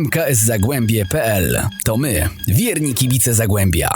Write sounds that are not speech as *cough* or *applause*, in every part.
mkszagłębie.pl To my, wierni kibice Zagłębia.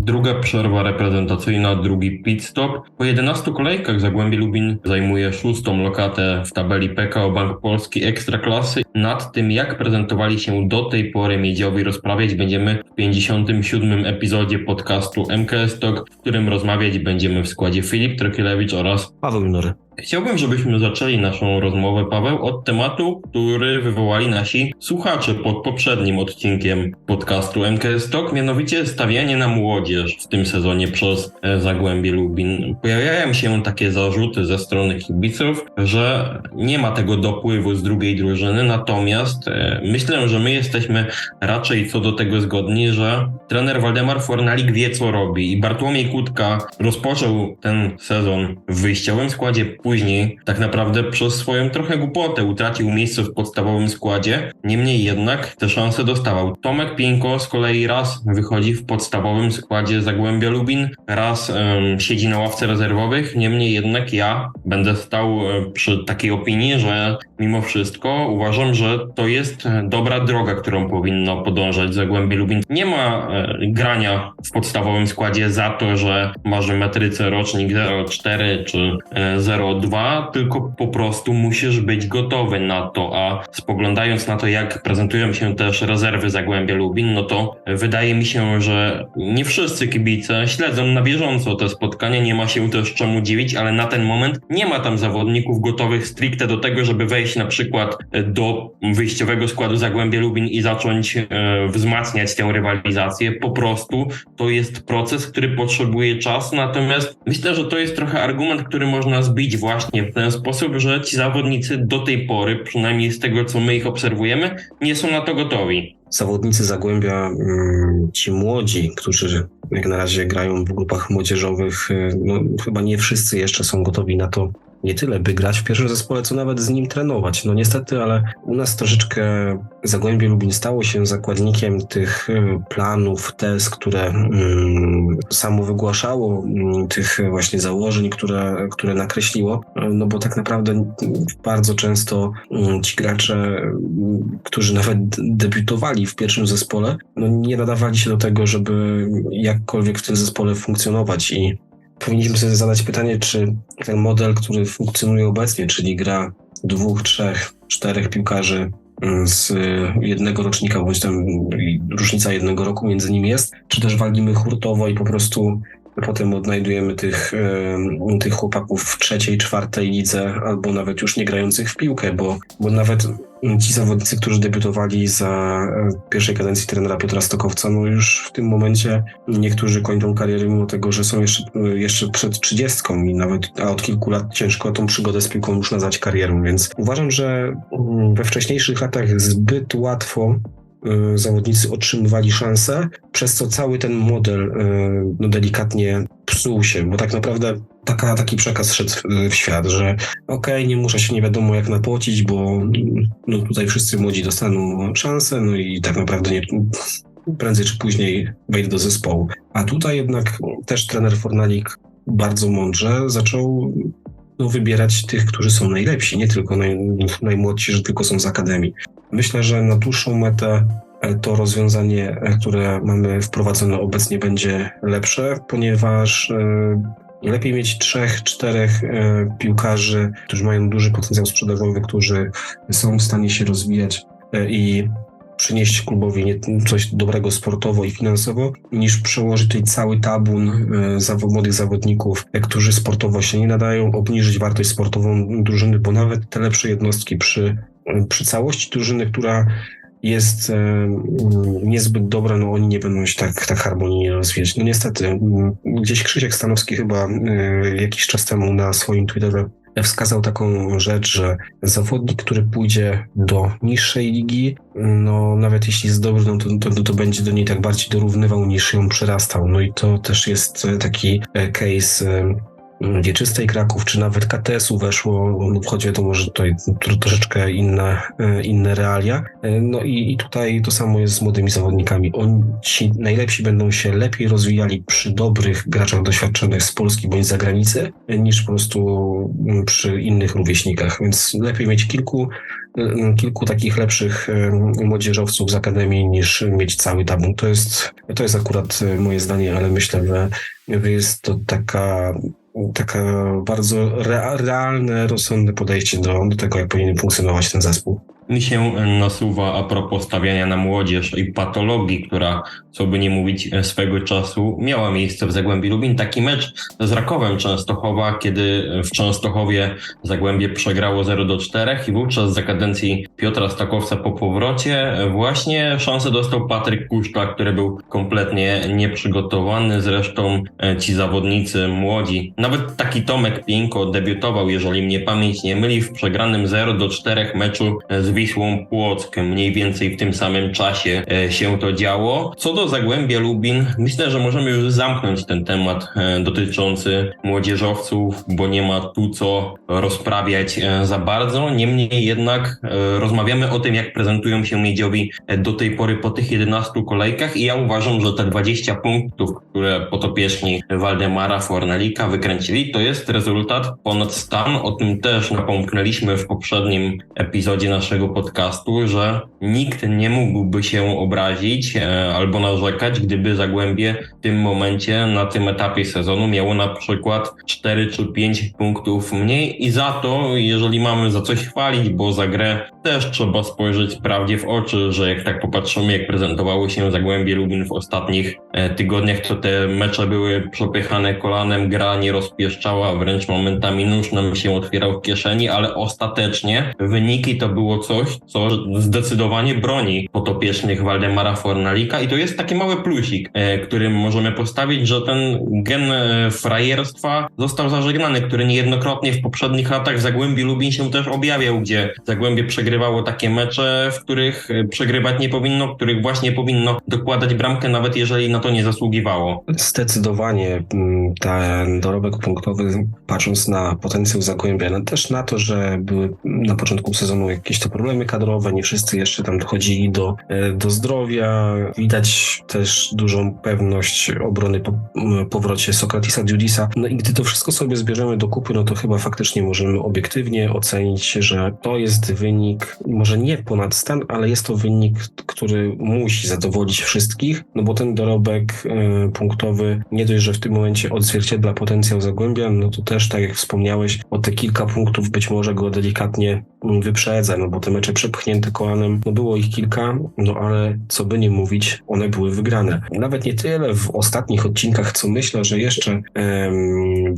Druga przerwa reprezentacyjna, drugi pit stop. Po 11 kolejkach Zagłębie Lubin zajmuje szóstą lokatę w tabeli PKO Bank Polski Ekstraklasy. Nad tym, jak prezentowali się do tej pory miedziowi rozprawiać będziemy w 57. epizodzie podcastu MKS Talk, w którym rozmawiać będziemy w składzie Filip Trokielewicz oraz Paweł Minory. Chciałbym, żebyśmy zaczęli naszą rozmowę, Paweł, od tematu, który wywołali nasi słuchacze pod poprzednim odcinkiem podcastu MKS Talk, mianowicie stawianie na młodzież w tym sezonie przez e, Zagłębie Lubin. Pojawiają się takie zarzuty ze strony kibiców, że nie ma tego dopływu z drugiej drużyny, natomiast e, myślę, że my jesteśmy raczej co do tego zgodni, że trener Waldemar Fornalik wie co robi i Bartłomiej Kutka rozpoczął ten sezon w wyjściowym składzie Później tak naprawdę przez swoją trochę głupotę utracił miejsce w podstawowym składzie, niemniej jednak te szanse dostawał. Tomek Pieńko z kolei raz wychodzi w podstawowym składzie Zagłębia Lubin, raz siedzi na ławce rezerwowych, niemniej jednak ja będę stał e, przy takiej opinii, że mimo wszystko uważam, że to jest dobra droga, którą powinno podążać Zagłębie Lubin. Nie ma e, grania w podstawowym składzie za to, że masz metryce rocznik 04 czy e, 0 CO2, tylko po prostu musisz być gotowy na to. A spoglądając na to, jak prezentują się też rezerwy Zagłębia Lubin, no to wydaje mi się, że nie wszyscy kibice śledzą na bieżąco te spotkania, nie ma się też czemu dziwić, ale na ten moment nie ma tam zawodników gotowych stricte do tego, żeby wejść na przykład do wyjściowego składu Zagłębia Lubin i zacząć e, wzmacniać tę rywalizację. Po prostu to jest proces, który potrzebuje czasu, natomiast myślę, że to jest trochę argument, który można zbić w właśnie w ten sposób, że ci zawodnicy do tej pory, przynajmniej z tego co my ich obserwujemy, nie są na to gotowi. Zawodnicy Zagłębia, mm, ci młodzi, którzy jak na razie grają w grupach młodzieżowych, y, no, chyba nie wszyscy jeszcze są gotowi na to, nie tyle, by grać w pierwszym zespole, co nawet z nim trenować. No niestety, ale u nas troszeczkę Zagłębie Lubin stało się zakładnikiem tych y, planów, tez, które mm, samo wygłaszało, mm, tych właśnie założeń, które, które nakreśliło, no bo tak naprawdę bardzo często mm, ci gracze, mm, którzy nawet debiutowali w pierwszym zespole, no nie nadawali się do tego, żeby jakkolwiek w tym zespole funkcjonować i powinniśmy sobie zadać pytanie, czy ten model, który funkcjonuje obecnie, czyli gra dwóch, trzech, czterech piłkarzy mm, z jednego rocznika, bądź tam różnica jednego roku między nimi jest, czy też walimy hurtowo i po prostu potem odnajdujemy tych, tych chłopaków w trzeciej, czwartej lidze, albo nawet już nie grających w piłkę, bo, bo nawet ci zawodnicy, którzy debiutowali za e, pierwszej kadencji trenera Piotra Stokowca, no już w tym momencie niektórzy kończą karierę, mimo tego, że są jeszcze, jeszcze przed trzydziestką i nawet, a od kilku lat ciężko tą przygodę z piłką już nazwać karierą, więc uważam, że mm, we wcześniejszych latach zbyt łatwo e, zawodnicy otrzymywali szansę, przez co cały ten model e, no, delikatnie psuł się, bo tak naprawdę taka, taki przekaz szedł w świat, że okej, okay, nie muszę się nie wiadomo jak napłocić, bo no, tutaj wszyscy młodzi dostaną szansę, no i tak naprawdę nie, prędzej czy później wejdę do zespołu. A tutaj jednak też trener Fornalik bardzo mądrze zaczął no, wybierać tych, którzy są najlepsi, nie tylko naj, najmłodsi, że tylko są z akademii. Myślę, że na dłuższą metę to rozwiązanie, które mamy wprowadzone obecnie będzie lepsze, ponieważ lepiej mieć trzech, czterech e, piłkarzy, którzy mają duży potencjał sprzedażowy, którzy są w stanie się rozwijać e, i przynieść klubowi coś dobrego sportowo i finansowo, niż przełożyć tutaj cały tabun e, młodych zawodników, e, którzy sportowo się nie nadają, obniżyć wartość sportową drużyny, bo nawet te lepsze jednostki przy, przy całości drużyny, która jest e, niezbyt dobra, no oni nie będą się tak, tak harmonijnie rozwijać. No niestety, gdzieś Krzysiek Stanowski chyba e, jakiś czas temu na swoim Twitterze wskazał taką rzecz, że zawodnik, który pójdzie do niższej ligi, no nawet jeśli jest dobry, no to, to, to będzie do niej tak bardziej dorównywał niż ją przerastał. No i to też jest taki e, case Wieczystej Kraków, czy nawet KTS-u weszło, no choć wiadomo, że tutaj troszeczkę inne, e, inne realia. E, no i, i tutaj to samo jest z młodymi zawodnikami. Oni ci najlepsi będą się lepiej rozwijali przy dobrych graczach doświadczonych z Polski bądź z zagranicy, e, niż po prostu przy innych rówieśnikach. Więc lepiej mieć kilku y, kilku takich lepszych młodzieżowców z Akademii niż mieć cały tabun. To jest, to jest akurat moje zdanie, ale myślę, że jest to taka taka bardzo rea- realne, rozsądne podejście do, do tego, jak powinien funkcjonować ten zespół. Mi się nasuwa a propos stawiania na młodzież i patologii, która, co by nie mówić, swego czasu miała miejsce w Zagłębiu Lubin. Taki mecz z Rakowem Częstochowa, kiedy w Częstochowie Zagłębie przegrało 0 do 4 i wówczas za kadencji Piotra Stakowca po powrocie właśnie szansę dostał Patryk Kuszta, który był kompletnie nieprzygotowany. Zresztą e, ci zawodnicy młodzi, nawet taki Tomek Pinko debiutował, jeżeli mnie pamięć nie myli, w przegranym 0 do 4 meczu z Wisłą Płock. Mniej więcej w tym samym czasie e, się to działo. Co do Zagłębia Lubin, myślę, że możemy już zamknąć ten temat e, dotyczący młodzieżowców, bo nie ma tu co rozprawiać e, za bardzo. Niemniej jednak rozmawiamy o tym, jak prezentują się Miedziowi do tej pory po tych 11 kolejkach i ja uważam, że te 20 punktów, które potopieczni Waldemara Fornelika wykręcili, to jest rezultat ponad stan. O tym też napomknęliśmy w poprzednim epizodzie naszego podcastu, że nikt nie mógłby się obrazić e, albo narzekać, gdyby Zagłębie w tym momencie, na tym etapie sezonu miało na przykład 4 czy 5 punktów mniej. I za to, jeżeli mamy za coś chwalić, bo za grę też trzeba spojrzeć prawdzie w oczy, że jak tak popatrzymy, jak prezentowało się Zagłębie Lubin w ostatnich tygodniach, to te mecze były przepychane kolanem, gra nie rozpieszczała, wręcz momentami nóż nam się otwierał w kieszeni, ale ostatecznie wyniki to było coś, co zdecydowanie broni potopiecznych Waldemara Fornalika i to jest taki mały plusik, e, którym możemy postawić, że ten gen e, frajerstwa został zażegnany, który niejednokrotnie w poprzednich latach w Zagłębiu Lubin się też objawiał, gdzie Zagłębie przegrywało takie mecze, w których e, przegrywać nie powinno, w których właśnie powinno dokładać bramkę, nawet jeżeli na to nie zasługiwało. Zdecydowanie mm, ten dorobek punktowy, patrząc na potencjał Zagłębia, no też na to, że były na początku sezonu jakieś to problemy kadrowe, nie wszyscy jeszcze tam dochodzili do, e, do zdrowia. Widać też dużą pewność obrony po powrocie Sokratisa Dudisa. No i gdy to wszystko sobie zbierzemy do kupy, no to chyba faktycznie możemy obiektywnie ocenić, że to jest wynik, może nie ponad stan, ale jest to wynik, który musi zadowolić wszystkich, no bo ten dorobek y, punktowy nie dość, że w tym momencie odzwierciedla potencjał Zagłębia, no to też, tak jak wspomniałeś, o te kilka punktów być może go delikatnie wyprzedza, no bo te mecze przepchnięte kolanem, no było ich kilka, no ale co by nie mówić, one były wygrane. Nawet nie tyle w ostatnich odcinkach, co myślę, że jeszcze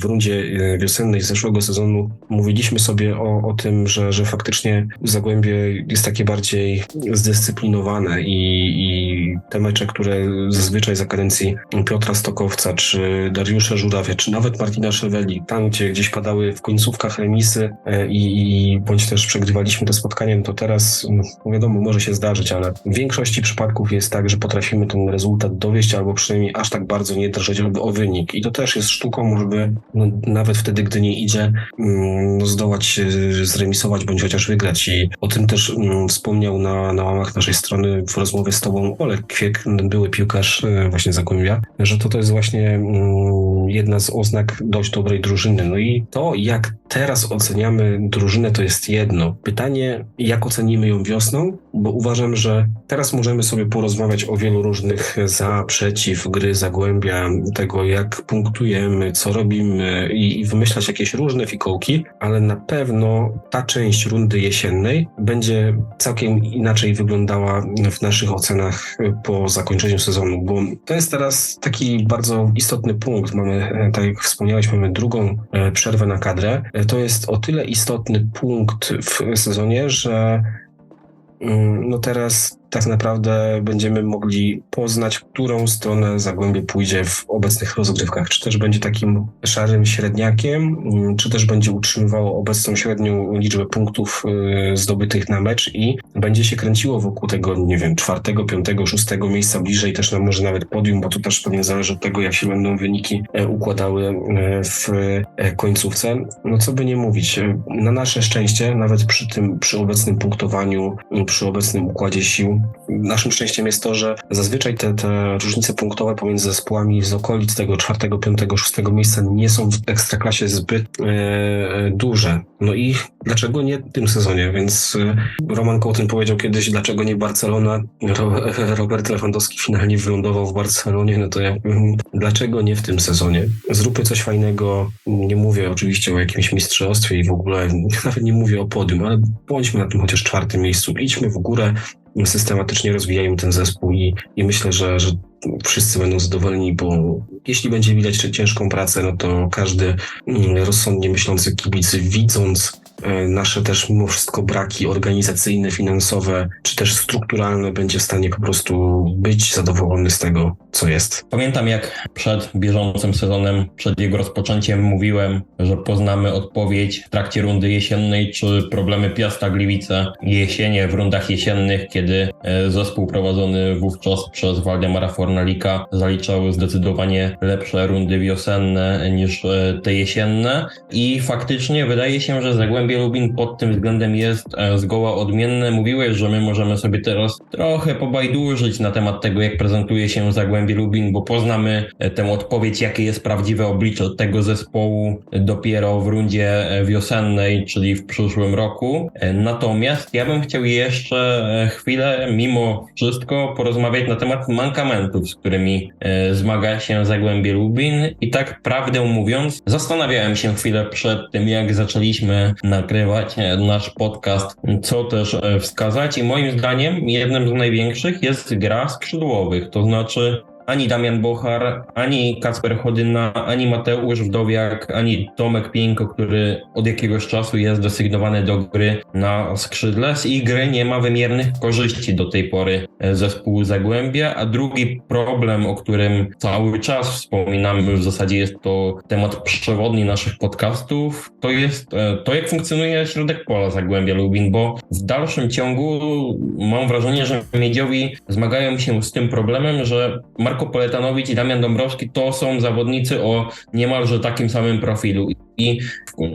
w rundzie e, wiosennej zeszłego sezonu mówiliśmy sobie o, o tym, że, że faktycznie Zagłębie jest takie bardziej zdyscyplinowane i, i te mecze, które zazwyczaj za kadencji Piotra Stokowca, czy Dariusza Żurawia, czy nawet Martina Szeweli, tam gdzie gdzieś padały w końcówkach remisy e, i, i bądź też przegrywaliśmy te spotkania, no to teraz no wiadomo, może się zdarzyć, ale w większości przypadków jest tak, że potrafimy ten rezultat dowieść albo przynajmniej aż tak bardzo nie drżeć o wynik. I to też jest sztuką, żeby no, nawet wtedy, gdy nie idzie, mm, no, zdołać zremisować bądź chociaż wygrać. I o tym też mm, wspomniał na, na łamach naszej strony w rozmowie z tobą Olek Kwiek, były piłkarz e, właśnie Zagłębia, że to to jest właśnie mm, jedna z oznak dość dobrej drużyny. No i to, jak teraz oceniamy drużynę, to jest jedno. Pytanie, jak ocenimy ją wiosną, bo uważam, że teraz możemy sobie porozmawiać o wielu różnych za, przeciw, gry, zagłębia, tego jak punktujemy, co robimy i, i wymyślać jakieś różne fikołki, ale na pewno ta część rundy jesiennej będzie całkiem inaczej wyglądała w naszych ocenach po zakończeniu sezonu, bo to jest teraz taki bardzo istotny punkt. Mamy, tak jak wspomniałeś, mamy drugą e, przerwę na kadrę. To jest o tyle istotny punkt w sezonie, że mm, no teraz tak naprawdę będziemy mogli poznać, którą stronę Zagłębie pójdzie w obecnych rozgrywkach. Czy też będzie takim szarym średniakiem, mm, czy też będzie utrzymywało obecną średnią liczbę punktów y, zdobytych na mecz i będzie się kręciło wokół tego, nie wiem, czwartego, piątego, szóstego miejsca bliżej też na może nawet podium, bo to też pewnie zależy od tego, jak się będą wyniki e, układały e, w e, końcówce. No co by nie mówić, na nasze szczęście, nawet przy tym, przy obecnym punktowaniu, przy obecnym układzie sił, naszym szczęściem jest to, że zazwyczaj te, te różnice punktowe pomiędzy zespołami z okolic tego czwartego, piątego, szóstego miejsca nie są w ekstraklasie zbyt e, duże. No i dlaczego nie w tym sezonie? Więc e, Roman Kołtyn powiedział kiedyś, dlaczego nie Barcelona? Ro, *laughs* Robert Lewandowski finalnie wylądował w Barcelonie, no to ja dlaczego nie w tym sezonie? Zróbmy coś fajnego. Nie mówię oczywiście o jakimś mistrzostwie i w ogóle *laughs* nawet nie mówię o podium, ale bądźmy na tym chociaż czwartym miejscu. Idźmy w górę, systematycznie rozwijają ten zespół i, i myślę, że, że wszyscy będą zadowoleni, bo jeśli będzie widać ciężką pracę, no to każdy mm, rozsądnie myślący kibicy, widząc nasze też mimo wszystko braki organizacyjne, finansowe, czy też strukturalne, będzie w stanie po prostu być zadowolony z tego, co jest. Pamiętam, jak przed bieżącym sezonem, przed jego rozpoczęciem mówiłem, że poznamy odpowiedź w trakcie rundy jesiennej, czy problemy Piasta Gliwice jesienie w rundach jesiennych, kiedy e, zespół prowadzony wówczas przez Waldemara Fornalika zaliczał zdecydowanie lepsze rundy wiosenne niż e, te jesienne i faktycznie wydaje się, że Zagłębie Lubin pod tym względem jest e, zgoła odmienne. Mówiłeś, że my możemy sobie teraz trochę pobajdurzyć na temat tego, jak prezentuje się Zagłębie Lubin, bo poznamy e, tę odpowiedź, jakie jest prawdziwe oblicze tego zespołu dopiero w rundzie wiosennej, czyli w przyszłym roku. Natomiast ja bym chciał jeszcze chwilę, mimo wszystko, porozmawiać na temat mankamentów, z którymi zmaga się Zagłębie Lubin i tak prawdę mówiąc, zastanawiałem się chwilę przed tym, jak zaczęliśmy nagrywać e, nasz podcast, co też e, wskazać. I moim zdaniem jednym z największych jest gra skrzydłowych, to znaczy ani Damian Bochar, ani Kasper Chodyna, ani Mateusz Wdowiak, ani Tomek Pieńko, który od jakiegoś czasu jest desygnowany do gry na skrzydle. Z gry nie ma wymiernych korzyści do tej pory zespół Zagłębia, a drugi problem, o którym cały czas wspominamy, w zasadzie jest to temat przewodni naszych podcastów, to jest e, to, jak funkcjonuje środek pola Zagłębia Lubin, bo w dalszym ciągu mam wrażenie, że Miedziowi zmagają się z tym problemem, że Mark Marko Poletanowicz i Damian Dąbrowski to są zawodnicy o niemalże takim samym profilu. I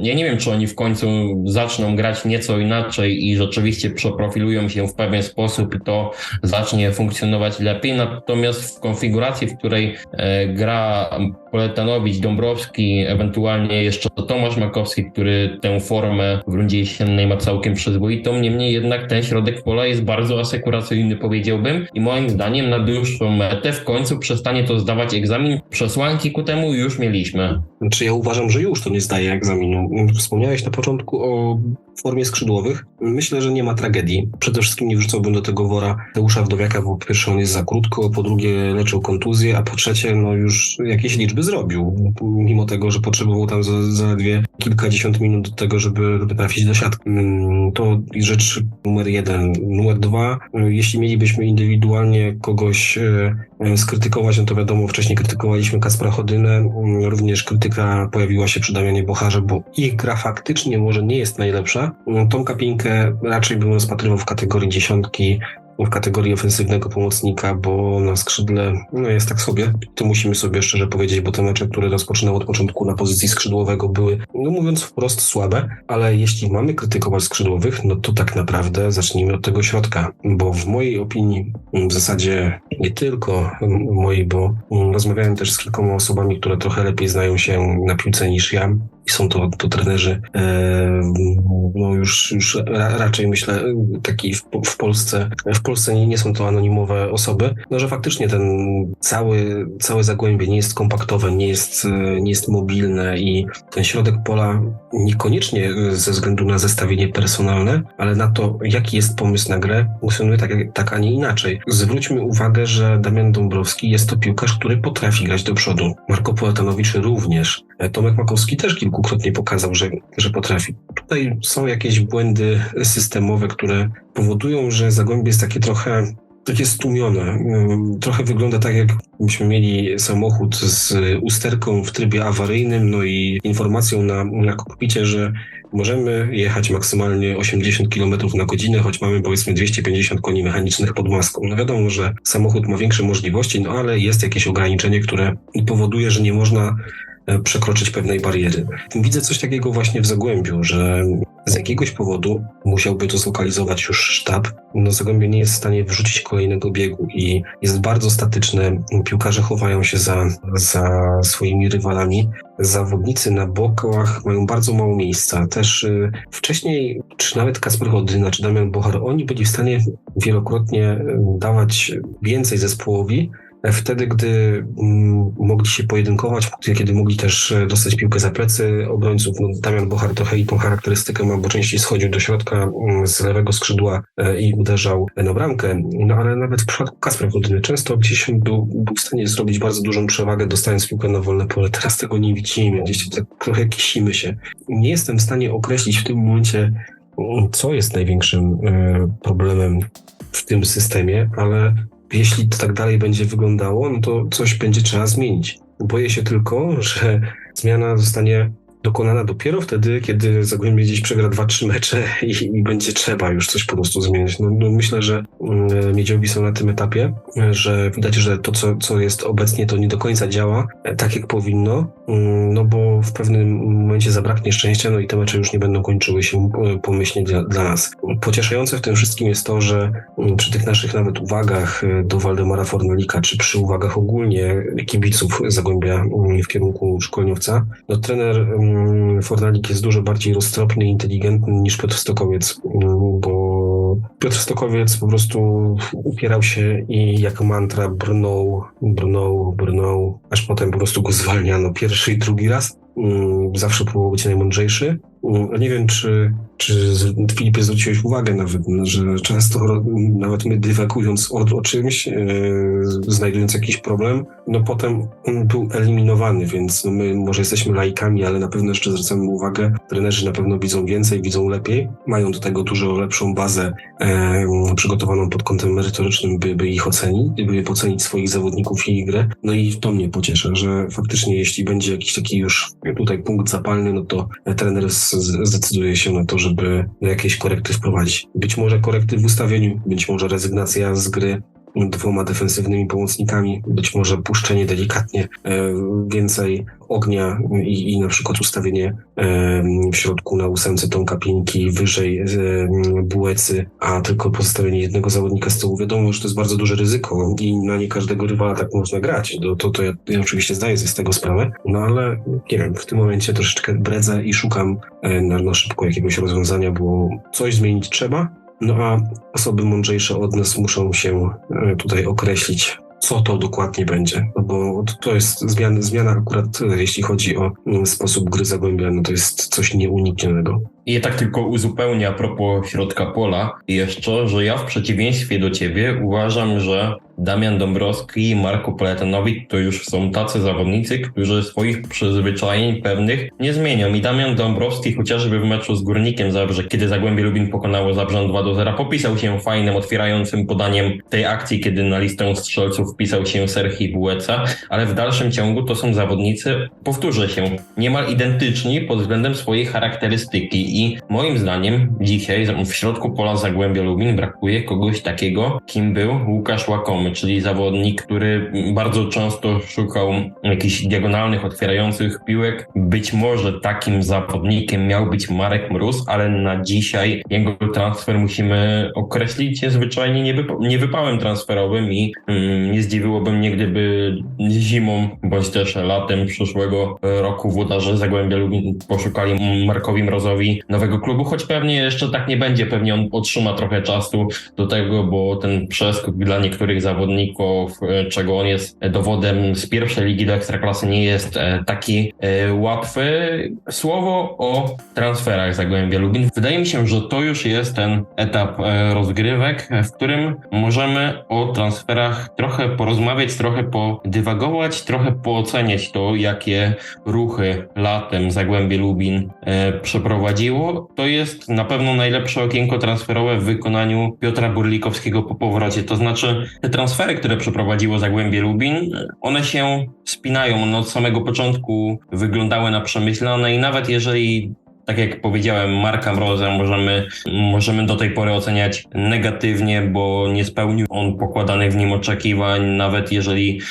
ja nie wiem, czy oni w końcu zaczną grać nieco inaczej i rzeczywiście przeprofilują się w pewien sposób i to zacznie funkcjonować lepiej. Natomiast w konfiguracji, w której e, gra Poletanowicz, Dąbrowski, ewentualnie jeszcze Tomasz Makowski, który tę formę w rundzie jesiennej ma całkiem przyzwoitą, niemniej jednak ten środek pola jest bardzo asekuracyjny, powiedziałbym, i moim zdaniem na dłuższą metę w końcu przestanie to zdawać egzamin. Przesłanki ku temu już mieliśmy. Znaczy ja uważam, że już to nie zdaje egzaminu. Wspomniałeś na początku o formie skrzydłowych. Myślę, że nie ma tragedii. Przede wszystkim nie wrzucałbym do tego wora Teusza Wdowiaka, bo po pierwsze on jest za krótko, po drugie leczył kontuzję, a po trzecie no już jakieś liczby zrobił, mimo tego, że potrzebował tam zaledwie kilkadziesiąt minut do tego, żeby, żeby trafić do siatki. Mm, to rzecz numer jeden. Numer dwa, jeśli mielibyśmy indywidualnie kogoś e, skrytykować, no to wiadomo, wcześniej krytykowaliśmy Kaspra Chodynę, również krytyka pojawiła się przy Damianie Bocharze, bo ich gra faktycznie może nie jest najlepsza. Tomka Pinkę raczej bym rozpatrywał w kategorii dziesiątki, w kategorii ofensywnego pomocnika, bo na skrzydle no jest tak sobie. To musimy sobie szczerze powiedzieć, bo te mecze, które rozpoczynał od początku na pozycji skrzydłowego były, no mówiąc wprost, słabe, ale jeśli mamy krytykować skrzydłowych, no to tak naprawdę zacznijmy od tego środka, bo w mojej opinii, w zasadzie nie tylko mojej, bo rozmawiałem też z kilkoma osobami, które trochę lepiej znają się na piłce niż ja, i są to, to trenerzy, e, no już, już raczej myślę, taki w, w Polsce, w Polsce nie, nie są to anonimowe osoby, no że faktycznie ten cały, całe zagłębie nie jest kompaktowe, nie jest, nie jest mobilne i ten środek pola niekoniecznie ze względu na zestawienie personalne, ale na to, jaki jest pomysł na grę, funkcjonuje tak, tak a nie inaczej. Zwróćmy uwagę, że Damian Dąbrowski jest to piłkarz, który potrafi grać do przodu. Marko Poetanowicz również. Tomek Makowski też kilkukrotnie pokazał, że, że potrafi. Tutaj są jakieś błędy systemowe, które powodują, że Zagłębie jest takie trochę takie stłumione. Trochę wygląda tak, jakbyśmy mieli samochód z usterką w trybie awaryjnym, no i informacją na, na kokpicie, że możemy jechać maksymalnie 80 km na godzinę, choć mamy powiedzmy 250 koni mechanicznych pod maską. No wiadomo, że samochód ma większe możliwości, no ale jest jakieś ograniczenie, które powoduje, że nie można przekroczyć pewnej bariery. Widzę coś takiego właśnie w Zagłębiu, że z jakiegoś powodu musiałby to zlokalizować już sztab. No Zagłębie nie jest w stanie wrzucić kolejnego biegu i jest bardzo statyczne. Piłkarze chowają się za, za swoimi rywalami. Zawodnicy na bokach mają bardzo mało miejsca. Też y, wcześniej, czy nawet Kasper Chodyna, czy Damian Bochar, oni byli w stanie wielokrotnie y, dawać więcej zespołowi, wtedy, gdy mm, mogli się pojedynkować, kiedy mogli też e, dostać piłkę za plecy obrońców. No, Damian Bochar trochę i tą charakterystykę ma, bo częściej schodził do środka mm, z lewego skrzydła e, i uderzał na bramkę. No ale nawet w przypadku Kaspra Wodyny często gdzieś był, był w stanie zrobić bardzo dużą przewagę, dostając piłkę na wolne pole. Teraz tego nie widzimy, gdzieś tak trochę kisimy się. Nie jestem w stanie określić w tym momencie, mm, co jest największym e, problemem w tym systemie, ale jeśli to tak dalej będzie wyglądało, no to coś będzie trzeba zmienić. Boję się tylko, że zmiana zostanie dokonana dopiero wtedy, kiedy Zagłębie gdzieś przegra dwa, trzy mecze i, i, będzie trzeba już coś po prostu zmienić. No, no myślę, że y, Miedziowi są na tym etapie, że widać, że to, co, co jest obecnie, to nie do końca działa e, tak, jak powinno, y, no bo w pewnym momencie zabraknie szczęścia, no i te mecze już nie będą kończyły się e, pomyślnie dla, dla nas. Pocieszające w tym wszystkim jest to, że y, przy tych naszych nawet uwagach do Waldemara Fornalika, czy przy uwagach ogólnie kibiców Zagłębia w kierunku szkoleniowca, no trener Mm, Fornalik jest dużo bardziej roztropny i inteligentny niż Piotr Stokowiec, mm, bo Piotr Stokowiec po prostu upierał się i jak mantra brnął, brnął, brnął, aż potem po prostu go zwalniano pierwszy i drugi raz. Mm, zawsze próbował być najmądrzejszy. Nie wiem, czy czy Filipie zwróciłeś uwagę nawet, że często nawet my dywagując o, o czymś, e, znajdując jakiś problem, no potem był eliminowany, więc no my może jesteśmy laikami, ale na pewno jeszcze zwracamy uwagę, trenerzy na pewno widzą więcej, widzą lepiej, mają do tego dużo lepszą bazę e, przygotowaną pod kątem merytorycznym, by, by ich ocenić, by ocenić swoich zawodników i ich grę. No i to mnie pociesza, że faktycznie jeśli będzie jakiś taki już tutaj punkt zapalny, no to trener zdecyduje się na to, że żeby jakieś korekty wprowadzić. Być może korekty w ustawieniu, być może rezygnacja z gry dwoma defensywnymi pomocnikami, być może puszczenie delikatnie e, więcej ognia i, i na przykład ustawienie e, w środku na ósemce Tomka Pieńki, wyżej e, Bułecy, a tylko pozostawienie jednego zawodnika z tyłu. Wiadomo, że to jest bardzo duże ryzyko i na nie każdego rywala tak można grać. To, to, to ja, ja oczywiście zdaję sobie z tego sprawę, no ale nie wiem, w tym momencie troszeczkę bredzę i szukam na, na szybko jakiegoś rozwiązania, bo coś zmienić trzeba, no a osoby mądrzejsze od nas muszą się e, tutaj określić, co to dokładnie będzie. No bo to jest zmiana, zmiana akurat, e, jeśli chodzi o mm, sposób gry Zagłębia, no to jest coś nieuniknionego. I tak tylko uzupełnię a propos środka pola jeszcze, że ja w przeciwieństwie do ciebie uważam, że Damian Dąbrowski i Marko Poletanowicz to już są tacy zawodnicy, którzy swoich przyzwyczajeń pewnych nie zmienią. I Damian Dąbrowski chociażby w meczu z Górnikiem Zabrze, kiedy Zagłębie Lubin pokonało Zabrze 2 do 0, popisał się fajnym, otwierającym podaniem tej akcji, kiedy na listę strzelców wpisał się Serhi Bueca, ale w dalszym ciągu to są zawodnicy, powtórzę się, niemal identyczni pod względem swojej charakterystyki i moim zdaniem dzisiaj w środku pola Zagłębia Lubin brakuje kogoś takiego, kim był Łukasz Łakomy czyli zawodnik, który bardzo często szukał jakichś diagonalnych, otwierających piłek. Być może takim zawodnikiem miał być Marek Mróz, ale na dzisiaj jego transfer musimy określić zwyczajnie niewypałem transferowym i mm, nie zdziwiłoby mnie, gdyby zimą bądź też latem przyszłego roku włodarze Zagłębia Lubin poszukali Markowi Mrozowi nowego klubu, choć pewnie jeszcze tak nie będzie, pewnie on otrzyma trochę czasu do tego, bo ten przeskok dla niektórych zawodników e, czego on jest dowodem z pierwszej ligi do ekstraklasy, nie jest e, taki e, łatwy. Słowo o transferach Zagłębia Lubin. Wydaje mi się, że to już jest ten etap rozgrywek, w którym możemy o transferach trochę porozmawiać, trochę podywagować, trochę pooceniać to, jakie ruchy latem Zagłębie Lubin przeprowadziło. To jest na pewno najlepsze okienko transferowe w wykonaniu Piotra Burlikowskiego po powrocie. To znaczy te transfery, które przeprowadziło Zagłębie Lubin, one się spinają. One od samego początku wyglądały na przemyślane i nawet jeżeli tak jak powiedziałem, Marka Mroza możemy, możemy do tej pory oceniać negatywnie, bo nie spełnił on pokładanych w nim oczekiwań, nawet jeżeli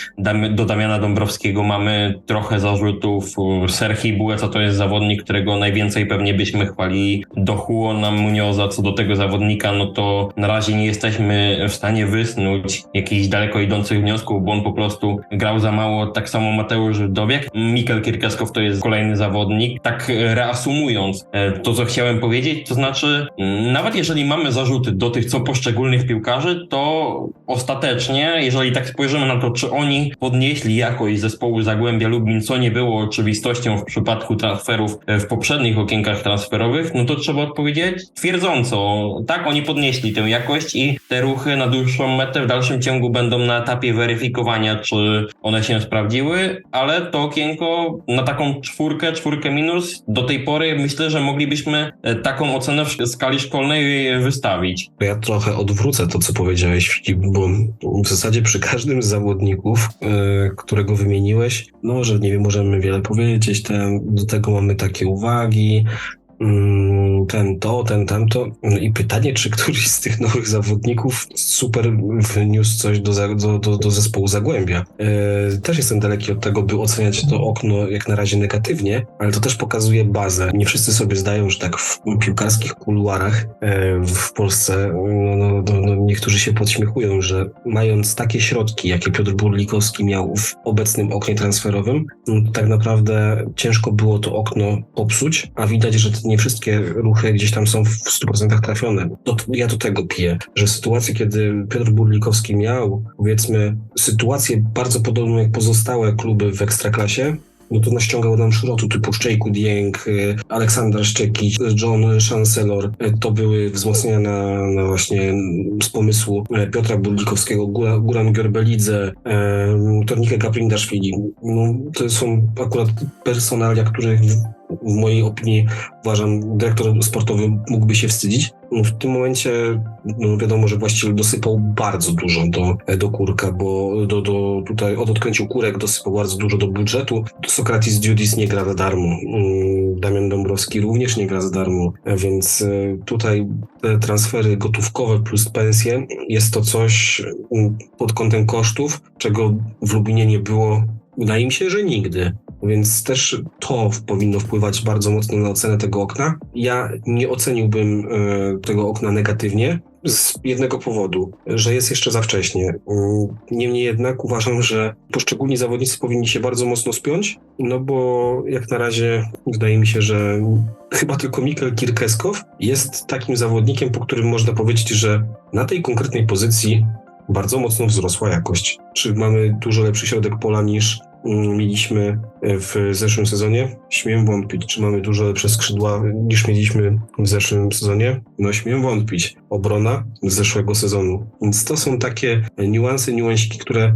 do Damiana Dąbrowskiego mamy trochę zarzutów. Serhi Bueca to jest zawodnik, którego najwięcej pewnie byśmy chwalili. Do Juana Munioza, co do tego zawodnika, no to na razie nie jesteśmy w stanie wysnuć jakichś daleko idących wniosków, bo on po prostu grał za mało. Tak samo Mateusz Dowiek. Mikel Kierkeskow to jest kolejny zawodnik. Tak e, e, to, co chciałem powiedzieć, to znaczy mm, nawet jeżeli mamy zarzuty do tych co poszczególnych piłkarzy, to ostatecznie, jeżeli tak spojrzymy na to, czy oni podnieśli jakość zespołu Zagłębia Lubin, co nie było oczywistością w przypadku transferów e, w poprzednich okienkach transferowych, no to trzeba odpowiedzieć twierdząco. Tak, oni podnieśli tę jakość i te ruchy na dłuższą metę w dalszym ciągu będą na etapie weryfikowania, czy one się sprawdziły, ale to okienko na taką czwórkę, czwórkę minus do tej pory myślę, że moglibyśmy e, taką ocenę w skali szkolnej wystawić. To Ja trochę odwrócę to, co powiedziałeś, Filip, bo w zasadzie przy każdym z zawodników, y, którego wymieniłeś, no, że nie wiem, możemy wiele powiedzieć, do tego mamy takie uwagi, mm, ten to, ten tamto. No I pytanie, czy któryś z tych nowych zawodników super wniósł coś do, do, do, do zespołu Zagłębia. E, też jestem daleki od tego, by oceniać to okno jak na razie negatywnie, ale to też pokazuje bazę. Nie wszyscy sobie zdają, że tak w piłkarskich kuluarach e, w Polsce no, no, no, no, niektórzy się podśmiechują, że mając takie środki, jakie Piotr Burlikowski miał w obecnym oknie transferowym, no, tak naprawdę ciężko było to okno popsuć, a widać, że nie wszystkie ruchy gdzieś tam są w 100% trafione. To, ja do tego piję, że sytuacje, kiedy Piotr Burlikowski miał, powiedzmy, sytuację bardzo podobną jak pozostałe kluby w Ekstraklasie, no to naściągał nam szrotu typu Szczejku Dieng, y, Aleksander Szczekić, John Chancellor. Y, To były wzmocnienia na, na właśnie z pomysłu y, Piotra Burlikowskiego, Góra, Góran Gerbelidze, um, Tornikę Kaplindaszwili. No, to są akurat personalia, których w, mojej opinii uważam dyrektor sportowy mógłby się wstydzić. No, w tym momencie no wiadomo, że właściciel dosypał bardzo dużo do, do kurka, bo do, do, tutaj od odkręcił kurek, dosypał bardzo dużo do budżetu. Sokratis Dudis nie gra za darmo. Mm, Damian Dąbrowski również nie gra za darmo, więc e, tutaj te transfery gotówkowe plus pensje jest to coś mm, pod kątem kosztów, czego w Lubinie nie było Wydaje mi się, że nigdy. Więc też to powinno wpływać bardzo mocno na ocenę tego okna. Ja nie oceniłbym e, tego okna negatywnie z jednego powodu, że jest jeszcze za wcześnie. Mm, Niemniej jednak uważam, że poszczególni zawodnicy powinni się bardzo mocno spiąć, no bo jak na razie wydaje mi się, że chyba tylko Mikel Kirkeskow jest takim zawodnikiem, po którym można powiedzieć, że na tej konkretnej pozycji bardzo mocno wzrosła jakość. Czy mamy dużo lepszy środek pola niż mieliśmy w zeszłym sezonie? Śmiem wątpić. Czy mamy dużo lepsze skrzydła niż mieliśmy w zeszłym sezonie? No śmiem wątpić. Obrona z zeszłego sezonu. Więc to są takie niuanse, niuansiki, które e,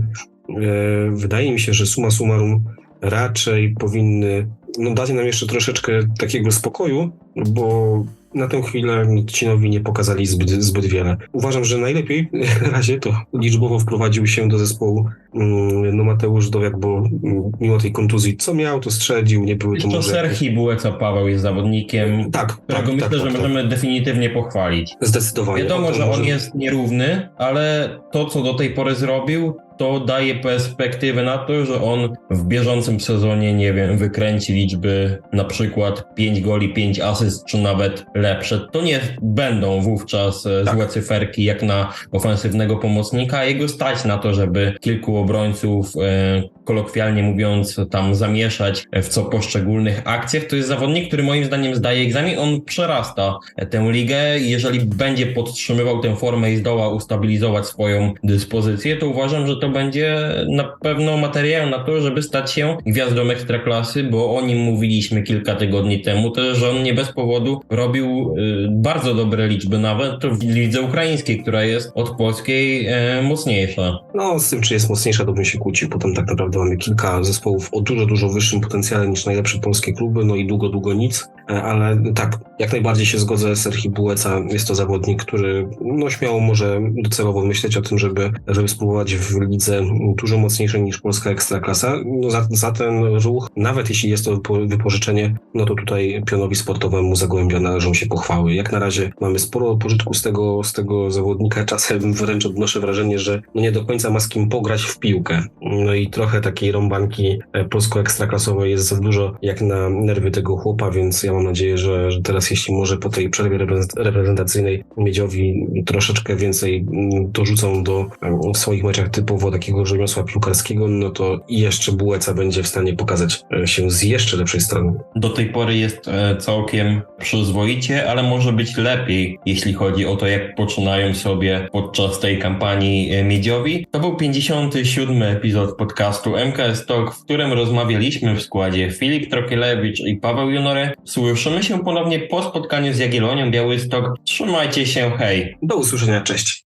wydaje mi się, że suma summarum raczej powinny no, dać nam jeszcze troszeczkę takiego spokoju, bo na tę chwilę ci nowi nie pokazali zbyt, zbyt wiele. Uważam, że najlepiej *laughs* na razie to liczbowo wprowadził się do zespołu mm, no Mateusz Dowiak, bo mm, mimo tej kontuzji, co miał, to strzelił, nie były to To może... Serhi Bułeca Paweł jest zawodnikiem, Tak, którego tak, myślę, tak, że tak, możemy definitywnie pochwalić. tak. Zdecydowanie. Wiadomo, że on może- jest nierówny, ale to, co do tej pory zrobił, to daje perspektywę na to, że on w bieżącym sezonie, nie wiem, wykręci liczby na przykład 5 goli, 5 asyst, czy nawet lepsze. To nie będą wówczas e, Tak. złe cyferki jak na ofensywnego pomocnika, a jego stać na to, żeby kilku obrońców, e, kolokwialnie mówiąc, tam zamieszać w co poszczególnych akcjach. To jest zawodnik, który moim zdaniem zdaje egzamin. On przerasta tę ligę. Jeżeli będzie podtrzymywał tę formę i zdoła ustabilizować swoją dyspozycję, to uważam, że to będzie na pewno materiał na to, żeby stać się gwiazdą ekstraklasy, bo o nim mówiliśmy kilka tygodni temu, też, że on nie bez powodu robił y, bardzo dobre liczby nawet w lidze ukraińskiej, która jest od polskiej e, mocniejsza. No, z tym, czy jest mocniejsza, to bym się kłócił potem tak naprawdę naprawdę mamy kilka zespołów o dużo, dużo wyższym potencjale niż najlepsze polskie kluby, no i długo, długo nic. E, Ale tak, jak najbardziej się zgodzę, Serhi Bułeca jest to zawodnik, który no śmiało może docelowo myśleć o tym, żeby, żeby spróbować w lidze dużo mocniejszej niż polska ekstraklasa. No za, za ten ruch, nawet jeśli jest to wypo- wypożyczenie, no to tutaj pionowi sportowemu Zagłębia należą się pochwały. Jak na razie mamy sporo pożytku z tego, z tego zawodnika, czasem wręcz odnoszę wrażenie, że no nie do końca ma z kim pograć w piłkę. No i trochę takiej rąbanki e, polsko-ekstraklasowej jest za dużo jak na nerwy tego chłopa, więc ja mam nadzieję, że, że teraz jeśli może po tej przerwie reprezent- reprezentacyjnej Miedziowi troszeczkę więcej mm, dorzucą do em, w swoich meczach typowo takiego rzemiosła piłkarskiego, no to jeszcze Bułeca będzie w stanie pokazać e, się z jeszcze lepszej strony. Do tej pory jest e, całkiem przyzwoicie, ale może być lepiej, jeśli chodzi o to, jak poczynają sobie podczas tej kampanii miedziowi. To był 57. epizod podcastu MKS Talk, w którym rozmawialiśmy w składzie Filip Trokielewicz i Paweł Junore. Słyszymy się ponownie po spotkaniu z Jagiellonią Białystok. Trzymajcie się, hej! Do usłyszenia, cześć!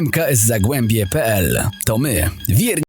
mkszagłębie.pl To my, wierni